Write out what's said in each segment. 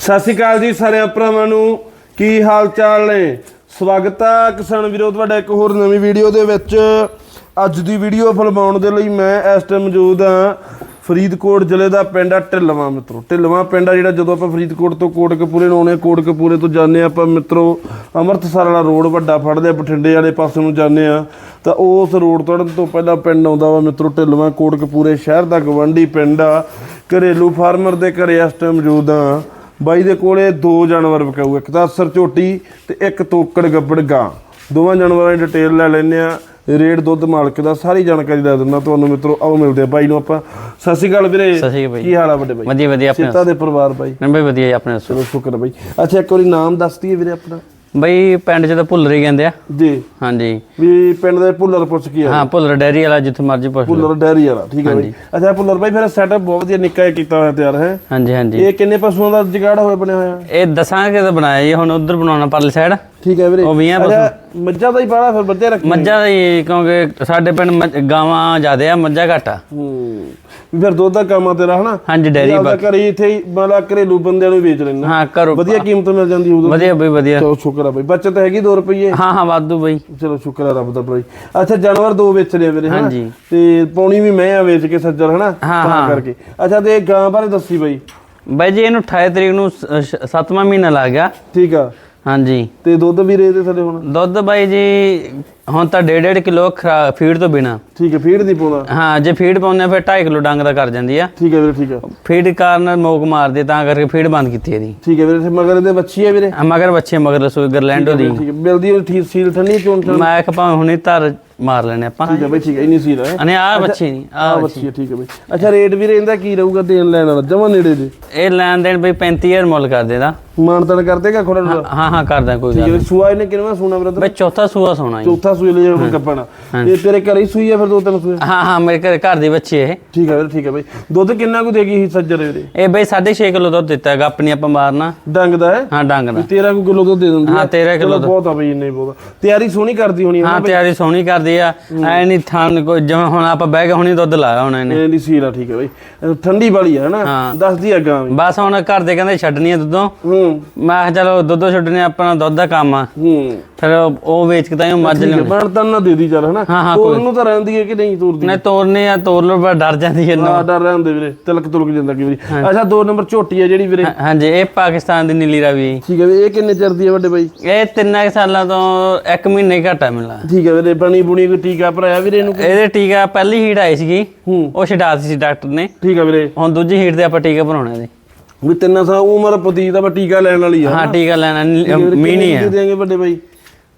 ਸਤਿ ਸ਼੍ਰੀ ਅਕਾਲ ਜੀ ਸਾਰਿਆਂ ਭਰਾਵਾਂ ਨੂੰ। ਕੀ ਹਾਲ ਚਾਲ ਨੇ? ਸਵਾਗਤ ਹੈ ਕਿਸਾਨ ਵੀਰੋ, ਤੁਹਾਡਾ ਇੱਕ ਹੋਰ ਨਵੀਂ ਵੀਡੀਓ ਦੇ ਵਿੱਚ। ਅੱਜ ਦੀ ਵੀਡੀਓ ਫਿਲਮਾਉਣ ਦੇ ਲਈ ਮੈਂ ਇਸ ਟਾਈਮ ਮੌਜੂਦ ਹਾਂ ਫਰੀਦਕੋਟ ਜ਼ਿਲ੍ਹੇ ਦਾ ਪਿੰਡ ਆ ਢਿੱਲਵਾਂ, ਮਿੱਤਰੋ। ਢਿੱਲਵਾਂ ਪਿੰਡ ਆ ਜਿਹੜਾ ਜਦੋਂ ਆਪਾਂ ਫਰੀਦਕੋਟ ਤੋਂ ਕੋਟਕਪੂਰੇ ਨੂੰ ਆਉਣੇ ਕੋਟਕਪੂਰੇ ਤੋਂ ਜਾਂਦੇ ਹਾਂ ਆਪਾਂ, ਮਿੱਤਰੋ, ਅੰਮ੍ਰਿਤਸਰ ਵਾਲਾ ਰੋਡ ਵੱਡਾ ਫੜਦੇ ਬਠਿੰਡੇ ਵਾਲੇ ਪਾਸੇ ਨੂੰ ਜਾਂਦੇ ਆ ਤਾਂ ਉਸ ਰੋਡ ਤੋਂ ਤੋਂ ਪਹਿਲਾਂ ਪਿੰਡ ਆਉਂਦਾ ਵਾ, ਮਿੱਤਰੋ, ਢਿੱਲਵਾਂ, ਕੋਟਕਪੂਰੇ ਸ਼ਹਿਰ ਦਾ ਗਵੰਡੀ ਪਿੰਡ ਆ। ਘਰੇਲੂ ਫਾਰਮਰ ਦੇ ਘਰੇ ਇਸ ਟਾਈਮ ਮੌਜੂਦ ਆ ਬਾਈ ਦੇ ਕੋਲੇ ਦੋ ਜਾਨਵਰ ਵਿਕਾਊ ਇੱਕ ਤਾਂ ਅਸਰ ਝੋਟੀ ਤੇ ਇੱਕ ਤੋਕੜ ਗੱਬੜ ਗਾਂ। ਦੋਵਾਂ ਜਾਨਵਰਾਂ ਦੀ ਡਿਟੇਲ ਲੈ ਲੈਂਦੇ ਆ ਰੇਟ ਦੁੱਧ ਮਾਲਕ ਦਾ ਸਾਰੀ ਜਾਣਕਾਰੀ ਦੇ ਦਿੰਦਾ ਤੁਹਾਨੂੰ ਮਿੱਤਰੋ ਆਓ ਮਿਲਦੇ ਆ ਬਾਈ ਨੂੰ ਆਪਾਂ। ਸਤਿ ਸ਼੍ਰੀ ਅਕਾਲ ਵੀਰੇ। ਸਤਿ ਸ਼੍ਰੀ ਅਕਾਲ ਬਾਈ। ਕੀ ਹਾਲ ਆ ਵੱਡੇ ਬਾਈ? ਵਧੀਆ ਵਧੀਆ ਆਪਣੇ ਸੀਤਾ ਦੇ ਪਰਿਵਾਰ ਬਾਈ। ਨੰਬਰ ਵਧੀਆ ਆਪਣੇ ਦੱਸੋ। ਚਲੋ ਸ਼ੁਕਰ ਬਾਈ। ਅੱਛਾ ਇੱਕ ਵਾਰੀ ਨਾਮ ਦੱਸ ਦਈਏ ਵੀਰੇ ਆਪਣਾ। ਬਈ ਪਿੰਡ ਚ ਤਾਂ ਭੁੱਲਰ ਹੀ ਕਹਿੰਦੇ ਆ। ਜੀ। ਹਾਂਜੀ। ਵੀ ਪਿੰਡ ਦੇ ਭੁੱਲਰ ਪੁੱਛ ਕੀ ਆ ਹਾਂ ਭੁੱਲਰ ਡੈਰੀ ਵਾਲਾ ਜਿੱਥੇ ਮਰਜ਼ੀ ਪੁੱਛ ਲਓ। ਭੁੱਲਰ ਡੈਰੀ ਵਾਲਾ ਠੀਕ ਹੈ ਬਾਈ। ਅੱਛਾ ਭੁੱਲਰ ਬਾਈ ਫਿਰ ਸੈਟਅਪ ਬਹੁਤ ਵਧੀਆ ਨਿੱਕਾ ਜਿਹਾ ਕੀਤਾ ਹੋਇਆ ਤਿਆਰ ਹੈ। ਹਾਂਜੀ ਹਾਂਜੀ। ਇਹ ਕਿੰਨੇ ਪਸ਼ੂਆਂ ਦਾ ਜਗਾੜ ਹੋਇਆ ਬਣਿਆ ਹੋਇਆ? ਇਹ ਦੱਸਾਂਗੇ ਕਿਤੇ ਬਣਾਇਆ ਜੀ ਹੁਣ ਉਧਰ ਬਣਾਉਣਾ ਪਰਲੀ ਸਾਈਡ ਠੀਕ ਹੈ ਵੀਰੇ। ਉਹ ਵੀਹਾਂ ਅੱਛਾ ਮੱਝਾਂ ਦਾ ਹੀ ਬਾੜਾ ਫਿਰ ਬੱਚੇ ਰੱਖੇ ਮੱਝਾਂ ਦਾ ਹੀ ਕਿਉਂਕਿ ਸਾਡੇ ਪਿੰਡ ਗਾਵਾਂ ਜ਼ਿਆਦੇ ਆ ਮੱਝਾਂ ਘੱਟ ਆ। ਹੂੰ ਵੀ ਫਿਰ ਦੁੱਧ ਦਾ ਕੰਮ ਆ ਤੇਰਾ ਹਨਾ? ਹਾਂਜੀ ਡੈਰੀ ਘਰੇ ਹੀ ਇੱਥੇ ਹੀ ਮਤਲਬ ਘਰੇਲੂ ਬੰਦਿਆਂ ਨੂੰ ਵੇਚ ਲੈਣਾ ਹਾਂ ਕਰੋ ਵਧੀਆ ਕੀਮਤ ਮਿਲ ਜਾਂਦੀ ਉਦੋਂ ਵਧੀਆ ਬਈ ਵਧੀਆ। ਚਲੋ ਸ਼ੁਕਰ ਆ ਬਈ। ਬੱਚਤ ਹੈਗੀ 2 ਰੁਪਏ ਹਾਂ ਹਾਂ ਵਾਧੂ ਬਈ। ਚਲੋ ਸ਼ੁਕਰ ਆ ਰੱਬ ਦਾ ਭਾਈ ਅੱਛਾ ਜਾਨਵਰ ਦੋ ਵੇਚ ਲਿਆ ਵੀਰੇ ਹਨਾ। ਤੇ ਪੌਣੀ ਵੀ ਮੈਂ ਆ ਵੇਚ ਕੇ ਸੱਜਰ ਹਨਾ? ਹਾਂ, ਤਾਂ। ਕਰਕੇ। ਅੱਛਾ ਤੇ ਗਾਂ ਬਾਰੇ ਦੱਸੀ ਬਈ। ਬਾਈ ਜੀ ਇਹਨੂੰ 28 ਤਰੀਕ ਨੂੰ 7ਵਾਂ ਮਹੀਨਾ ਲੱਗ ਗਿਆ। ਠੀਕ ਆ। ਹਾਂਜੀ। ਤੇ ਦੁੱਧ ਵੀ ਰੇ ਦੇ ਥੱਲੇ ਹੁਣ? ਦੁੱਧ ਬਾਈ ਜੀ ਹੁਣ ਤਾਂ 1.5 ਕਿਲੋ ਫੀਡ ਤੋਂ ਬਿਨਾ। ਠੀਕ ਹੈ ਫੀਡ ਨਹੀਂ ਪਾਉਂਦਾ ਹਾਂ ਜੇ ਫੀਡ ਪਾਉਂਦੇ ਫਿਰ 2.5 ਕਿਲੋ ਡੰਗ ਦਾ ਕਰ ਜਾਂਦੀ ਆ। ਠੀਕ ਹੈ ਵੀਰੇ ਠੀਕ ਆ ਫੀਡ ਕਾਰਨ ਮੋਕ ਮਾਰਦੇ ਤਾਂ ਕਰਕੇ ਫੀਡ ਬੰਦ ਕੀਤੀ ਇਹਦੀ। ਠੀਕ ਹੈ ਵੀਰੇ ਤੇ ਮਗਰ ਇਹਦੇ ਬੱਚੀ ਹੈ ਵੀਰੇ? ਮਗਰ ਬੱਚੇ ਮਗਰ ਰਸੋਈ ਗਰਲੈਂਡੋ ਦੀ। ਠੀਕ ਹੈ ਮਿਲਦੀ ਉਹ ਠੀਕ ਸੀਲ ਚੋਣ ਚੋਣ ਮੈਂ ਕਿਹਾ ਹੁਣੇ ਧਰ ਮਾਰ ਲੈਣੇ ਆਪਾਂ। ਠੀਕ ਹੈ ਬਈ ਠੀਕ ਹੈ ਇੰਨੀ ਸੀਲ ਹੈ। ਅਨੇ ਆ ਬੱਚੀ ਨਹੀਂ ਆ ਆ ਬੱਚੀ। ਹੈ ਠੀਕ ਹੈ ਬਈ। ਅੱਛਾ ਰੇਟ ਵੀਰੇ ਇਹਦਾ ਕੀ ਰਹੂਗਾ ਦੇਣ ਲੈਣ ਵਾਲਾ? ਜਮਾ ਨੇੜੇ ਦੇ ਇਹ ਲੈਣ ਦੇਣ ਬਈ 35000 ਮੁੱਲ ਕਰ ਦੇਦਾ। ਮਾਨਤਨ ਕਰਦੇਗਾ ਖੋੜਾ ਠੀਕ ਹਾਂ ਹਾਂ ਕਰਦਾ ਕੋਈ ਹੈ ਗੱਲ ਬਈ ਸੂਆ ਇਹਨੇ ਕਿੰਨਾ ਸੂਣਾ ਬ੍ਰਦਰ ਬਈ ਚੌਥਾ ਸੂਆ ਸੋਣਾ ਜੀ। ਚੌਥਾ ਸੂਏ ਲਈ ਹੁਣ ਕੱਪਣਾ। ਤੇ ਤੇਰੇ ਘਰੇ ਹੀ ਸੂਈ ਆ ਫਿਰ ਦੋ ਤਿੰਨ ਸੂਏ? ਹਾਂ ਹਾਂ ਮੇਰੇ ਘਰ ਘਰ ਦੀ ਬੱਚੀ ਇਹ। ਠੀਕ ਹੈ ਵੀਰੇ ਠੀਕ ਹੈ ਬਈ। ਦੁੱਧ ਕਿੰਨਾ ਕੁ ਦੇਗੀ ਸੀ ਸੱਜਰ ਵੀਰੇ? ਇਹ ਬਈ 6.5 ਕਿਲੋ ਦੁੱਧ ਦਿੱਤਾ ਹੈਗਾ ਆਪਣੀ ਆਪਾਂ ਮਾਰਨਾ। ਡੰਗ ਦਾ ਹੈ? ਹਾਂ ਡੰਗ ਦਾ। 13 ਕੁ ਕਿਲੋ ਦੁੱਧ ਦੇ ਦਿੰਦੀ ਹਾਂ 13 ਕਿਲੋ ਚਲੋ ਬਹੁਤ ਆ ਬਈ ਇੰਨੇ ਹੀ ਬਹੁਤ। ਆ। ਤਿਆਰੀ ਸੋਹਣੀ ਕਰਦੀ ਹੋਣੀ ਹਾਂ ਤਿਆਰੀ ਸੋਹਣੀ ਕਰਦੀ ਆ ਐ ਨਹੀਂ ਥਾਨ ਕੋਈ ਜਿਵੇਂ ਹੁਣ ਆਪਾਂ ਬਹਿ ਕੇ ਹੁਣੀ ਦੁੱਧ ਲਾਇਆ ਹੁਣ ਇਹਨੇ। ਇਹ ਦੀ ਸੀਲ ਆ ਠੀਕ ਹੈ ਬਈ। ਠੰਡੀ ਵਾਲੀ ਹੈ ਨਾ ਹਾਂ। ਦੱਸਦੀ ਆ ਗਾਂ ਵੀ। ਬਸ ਹੁਣ ਘਰ ਦੇ ਕਹਿੰਦੇ ਛੱਡਣੀ ਆ ਦੁੱਧੋਂ। ਹੂੰ। ਮੈਂ ਕਿਹਾ ਚਲੋ ਦੁੱਧੋਂ ਛੱਡਣੇ ਆਪਣਾ ਦੁੱਧ ਦਾ ਕੰਮ ਆ। ਹੂੰ। ਫਿਰ ਉਹ ਵੇਚ ਕੇ ਤਾਂ ਮੱਝ ਲਿਆਉਣੀ। ਬਣ ਤਾਂ ਨਾ ਦੇ ਦੀ ਚੱਲ ਹਨਾ? ਤੋਰਨ ਨੂੰ ਤਾਂ ਰਹਿੰਦੀ ਹੈ ਕਿ ਨਹੀਂ ਤੋਰਦੀ? ਨੇ ਤੋਰਨੇ ਆ ਤੋਰ ਲੋ ਪਰ ਡਰ ਜਾਂਦੀ ਹੈ ਆ ਡਰ ਰਹਿੰਦੇ ਵੀਰੇ। ਤਿਲਕ ਤੁਲਕ ਜਾਂਦਾ ਕੀ ਵਾਰੀ। ਅੱਛਾ ਦੋ ਨੰਬਰ ਝੋਟੀ ਹੈ ਜਿਹੜੀ ਵੀਰੇ। ਹਾਂਜੀ ਇਹ ਪਾਕਿਸਤਾਨ ਦੀ ਨੀਲੀ ਰਾਵੀ। ਠੀਕ ਹੈ ਵੀਰੇ ਇਹ ਕਿੰਨੇ ਚਿਰ ਦੀ ਹੈ ਵੱਡੇ ਬਾਈ? ਇਹ ਤਿੰਨਾਂ ਕੁ ਸਾਲਾਂ ਤੋਂ ਇੱਕ ਮਹੀਨੇ ਘੱਟ ਆ ਮਿਲਣਾ ਠੀਕ ਹੈ ਵੀਰੇ ਬਣੀ ਬੁਣੀ ਕੋਈ ਟੀਕਾ ਭਰਾਇਆ ਵੀਰੇ ਇਹਨੂੰ ਇਹਦੇ ਟੀਕਾ ਪਹਿਲੀ ਹੀਟ ਆਈ ਸੀਗੀ। ਉਹ ਛਡਾਤੀ ਸੀ ਡਾਕਟਰ ਨੇ। ਠੀਕ ਹੈ ਵੀਰੇ। ਹੁਣ ਦੂਜੀ ਹੀਟ ਤੇ ਆਪਾਂ ਟੀਕਾ ਭਰਾਉਣਾ ਇਹਦੇ। ਵੀ ਤਿੰਨ ਸਾਲ ਉਮਰ ਪਤੀ ਦਾ ਟੀਕਾ ਲੈਣ ਵਾਲੀ ਆ ਹਾਂ ਟੀਕਾ ਲੈਣਾ ਮੀਨੀ ਹੈ ਦੇਂਗੇ ਵੱਡੇ ਬਾਈ?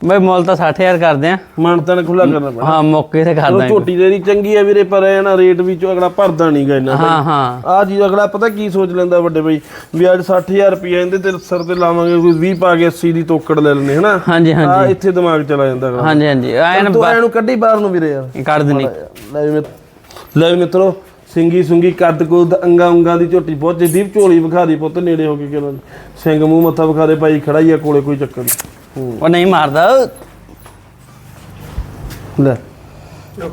ਬਈ ਮੁੱਲ ਤਾਂ 60000 ਕਰਦੇ ਆ। ਮਾਨਤਨ ਖੁੱਲਾ ਕਰਨਾ ਪੈਣਾ। ਹਾਂ ਮੌਕੇ ਤੇ ਕਰ ਚਲੋ ਦਾਂਗੇ ਝੋਟੀ ਤੇਰੀ ਚੰਗੀ ਹੈ ਵੀਰੇ ਪਰ ਇਹ ਨਾ ਰੇਟ ਵੀ ਚੋ ਅਗਲਾ ਭਰਦਾ ਨਹੀਂਗਾ ਇੰਨਾ ਹਾਂ ਹਾਂ। ਆ ਚੀਜ਼ ਅਗਲਾ ਪਤਾ ਕੀ ਸੋਚ ਲੈਂਦਾ ਵੱਡੇ ਬਾਈ ਵੀ ਅੱਜ 60000 ਰੁਪਏ ਇਹਦੇ ਤੇ ਸਰ ਤੇ ਲਾਵਾਂਗੇ ਕੋਈ 20 ਪਾ ਕੇ 80 ਦੀ ਤੋਕੜ ਲੈ ਲੈਣੇ ਹਨਾ? ਹਾਂਜੀ ਆ ਹਾਂਜੀ ਇੱਥੇ ਦਿਮਾਗ ਚਲਾ ਜਾਂਦਾ ਅਗਲਾ। ਹਾਂਜੀ ਹਾਂਜੀ। ਐਨ ਤੂੰ ਇਹਨੂੰ ਕੱਢੀ ਬਾਹਰ ਨੂੰ ਵੀਰੇ ਯਾਰ। ਕੱਢ ਦੇਣੀ ਲੈ ਮਿੱਤਰੋ ਸਿੰਗੀ ਸੁੰਗੀ ਕੱਦ ਕੁੱਦ ਅੰਗਾ ਉਂਗਾ ਦੀ ਝੋਟੀ ਬਹੁਤ ਦੀਪ ਝੋਲੀ ਵਿਖਾ ਦੀ ਪੁੱਤ ਨੇੜੇ ਹੋ ਕੇ ਕਿਹਨਾਂ ਸਿੰਘ ਮੂੰਹ ਮੱਥਾ ਵਿਖਾ ਦੇ ਭਾਈ ਖੜਾ ਹੀ ਆ ਕੋਲੇ ਕੋਈ ਚੱਕਰ ਨਹੀਂ ਉਹ ਨਹੀਂ ਮਾਰਦਾ। ਲੈ।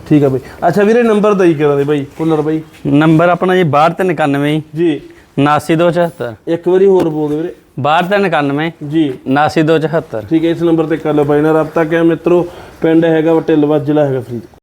ਠੀਕ ਆ ਬਈ। ਅੱਛਾ ਵੀਰੇ ਨੰਬਰ ਦਈ ਕਰਾਂ ਦੇ ਬਈ? ਪੁੱਲਰ ਬਈ। ਨੰਬਰ ਆਪਣਾ ਜੀ 6291 ਜੀ। 7974 ਇੱਕ ਵਾਰੀ ਹੋਰ ਬੋਲ ਦੇ ਵੀਰੇ। 6291 ਜੀ। 7974 ਠੀਕ ਹੈ ਇਸ ਨੰਬਰ ਤੇ ਕਰ ਲਓ ਬਾਈ ਨਾਲ ਰابطਾ ਕਿਆ ਮਿੱਤਰੋ ਪਿੰਡ ਹੈਗਾ ਵਟੇਲਵਾ ਜ਼ਿਲ੍ਹਾ ਹੈਗਾ ਫਰੀਦਕੋਟ।